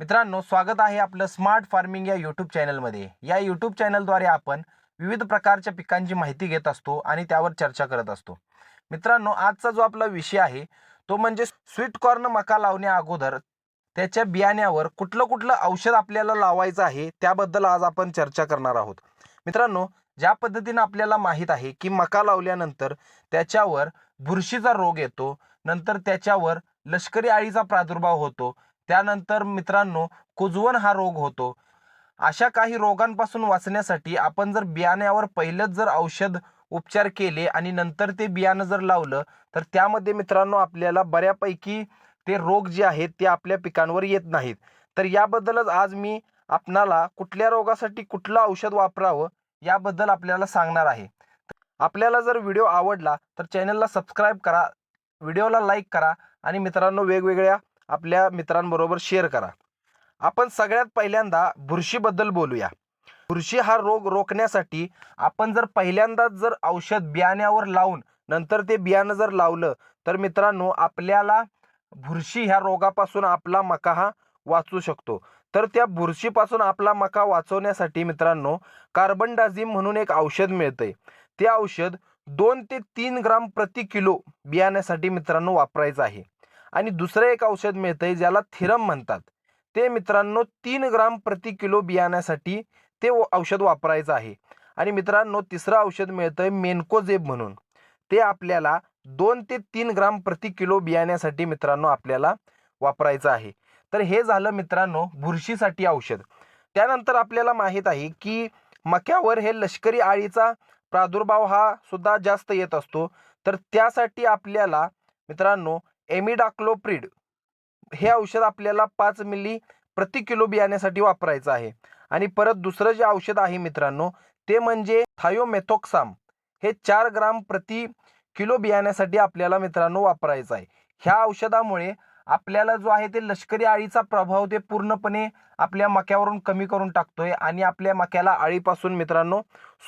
मित्रांनो स्वागत आहे आपलं स्मार्ट फार्मिंग या यूट्यूब चॅनलमध्ये या यूट्यूब चॅनलद्वारे आपण विविध प्रकारच्या पिकांची माहिती घेत असतो आणि त्यावर चर्चा करत असतो. मित्रांनो आजचा जो आपला विषय आहे तो म्हणजे स्वीट कॉर्न मका लावण्या अगोदर त्याच्या बियाण्यावर कुठलं कुठलं औषध आपल्याला लावायचं आहे त्याबद्दल आज आपण चर्चा करणार आहोत. मित्रांनो ज्या पद्धतीनं आपल्याला माहीत आहे की मका लावल्यानंतर त्याच्यावर बुरशीचा रोग येतो नंतर त्याच्यावर लष्करी आळीचा प्रादुर्भाव होतो त्यानंतर मित्रांनो कुजवण हा रोग होतो. अशा काही रोगांपासून वाचण्यासाठी आपण जर बियाण्यावर पहिलंच जर औषध उपचार केले आणि नंतर ते बियाणं जर लावलं तर त्यामध्ये मित्रांनो आपल्याला बऱ्यापैकी ते रोग जे आहेत ते आपल्या पिकांवर येत नाहीत. तर याबद्दलच आज मी आपणाला कुठल्या रोगासाठी कुठलं औषध वापरावं याबद्दल आपल्याला सांगणार आहे. आपल्याला जर व्हिडिओ आवडला तर चॅनलला सबस्क्राईब करा व्हिडिओला लाईक करा आणि मित्रांनो वेगवेगळ्या आपल्या मित्रांबरोबर शेअर करा. आपण सगळ्यात पहिल्यांदा बुरशीबद्दल बोलूया. बुरशी हा रोग रोखण्यासाठी आपण जर पहिल्यांदाच जर औषध बियाण्यावर लावून नंतर ते बियाणं जर लावलं तर मित्रांनो आपल्याला बुरशी ह्या रोगापासून आपला मका हा वाचू शकतो. तर त्या बुरशीपासून आपला मका वाचवण्यासाठी मित्रांनो कार्बन डाझिम म्हणून एक औषध मिळतंय. ते औषध दोन ते तीन ग्राम प्रति किलो बियाण्यासाठी मित्रांनो वापरायचं आहे. आणि दुसरं एक औषध मिळतंय ज्याला थिरम म्हणतात. ते मित्रांनो तीन ग्राम प्रति किलो बियाण्यासाठी ते औषध वापरायचं आहे. आणि मित्रांनो तिसरं औषध मिळतंय मेनकोजेब म्हणून. ते आपल्याला दोन ते तीन ग्राम प्रति किलो बियाण्यासाठी मित्रांनो आपल्याला वापरायचं आहे. तर हे झालं मित्रांनो बुरशीसाठी औषध. त्यानंतर आपल्याला माहीत आहे की मक्यावर हे लष्करी आळीचा प्रादुर्भाव हा सुद्धा जास्त येत असतो. तर त्यासाठी आपल्याला मित्रांनो एमिडाक्लोप्रिड हे औषध आपल्याला पाच मिली प्रति किलो बियाण्यासाठी वापरायचं आहे. आणि परत दुसरं जे औषध आहे मित्रांनो ते म्हणजे थायोमेथोक्साम हे चार ग्राम प्रति किलो बियाण्यासाठी आपल्याला मित्रांनो वापरायचं आहे. ह्या औषधामुळे आपल्याला जो आहे ते लष्करी आळीचा प्रभाव ते पूर्णपणे आपल्या मक्यावरून कमी करून टाकतोय आणि आपल्या मक्याला आळीपासून मित्रांनो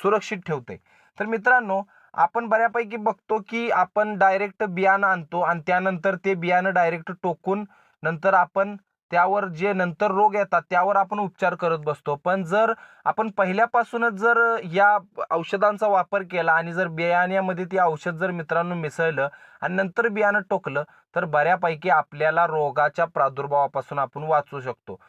सुरक्षित ठेवतोय. तर मित्रांनो आपण बऱ्यापैकी बघतो की आपण डायरेक्ट बियाणं आणतो आणि त्यानंतर ते बियाणं डायरेक्ट टोकून नंतर आपण त्यावर जे नंतर रोग येतात त्यावर आपण उपचार करत बसतो. पण जर आपण पहिल्यापासूनच जर या औषधांचा वापर केला आणि जर बियाण्यामध्ये ते औषध जर मित्रांनो मिसळलं आणि नंतर बियाणं टोकलं तर बऱ्यापैकी आपल्याला रोगाच्या प्रादुर्भावापासून आपण वाचू शकतो.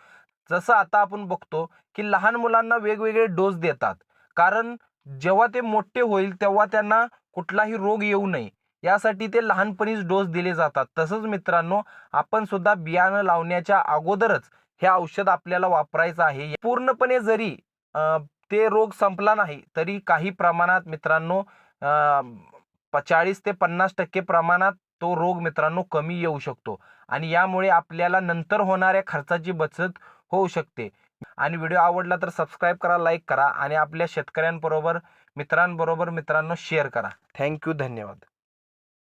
जसं आता आपण बघतो की लहान मुलांना वेगवेगळे डोस देतात. कारण जेव्हा ते मोठे होईल तेव्हा त्यांना कुठलाही रोग येऊ नये. यासाठी ते लहानपणीच डोस दिले जातात. तसंच मित्रांनो आपण सुद्धा बियाणं लावण्याच्या अगोदरच हे औषध आपल्याला वापरायचं आहे. पूर्णपणे जरी ते रोग संपला नाही तरी काही प्रमाणात मित्रांनो चाळीस ते पन्नास टक्के प्रमाणात तो रोग मित्रांनो कमी येऊ शकतो. आणि यामुळे आपल्याला नंतर होणाऱ्या खर्चाची बचत होऊ शकते. आणि व्हिडिओ आवडला तर सबस्क्राईब करा लाईक करा आणि आपल्या शेतकऱ्यांबरोबर मित्रांबरोबर मित्रांनो शेअर करा. थँक्यू धन्यवाद.